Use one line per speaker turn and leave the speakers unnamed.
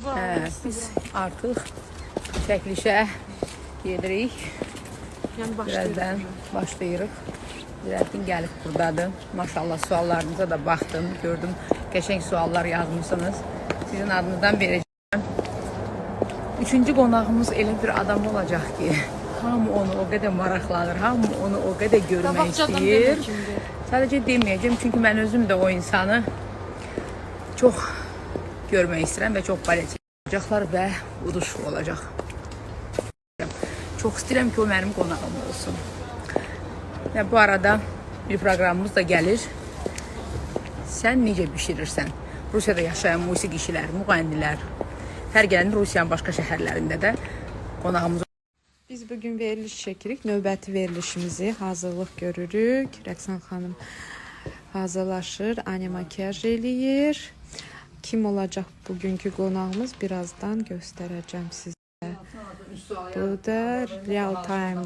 Hə, biz artıq çəkilişə gedirik.
Yəni
Birazdan başlayırıq. Zirəddin gəlib buradadır. Maşallah suallarınıza da baxdım, gördüm. Qəşəng suallar yazmısınız. Sizin adınızdan verəcəm. Üçüncü qonağımız elə bir adam olacaq ki, hamı onu o qədər maraqlanır, hamı onu o qədər görmək istəyir. Sadəcə deməyəcəm, çünki mən özüm də o insanı çox görmək istəyirəm və çox balet olacaqlar və uduş olacaq. Çox istəyirəm ki, o mənim qonağım olsun. Və bu arada bir proqramımız da gəlir. Sən necə bişirirsən? Rusiyada yaşayan musiqiçilər, müğənnilər, hər gələn Rusiyanın başqa şəhərlərində də qonağımız
Biz bugün veriliş çəkirik. Növbəti verilişimizi hazırlıq görürük. Rəqsan xanım hazırlaşır, Anya makiyaj eləyir. Kim olacaq bugünkü qonağımız birazdan göstərəcəm sizə. Bu da real time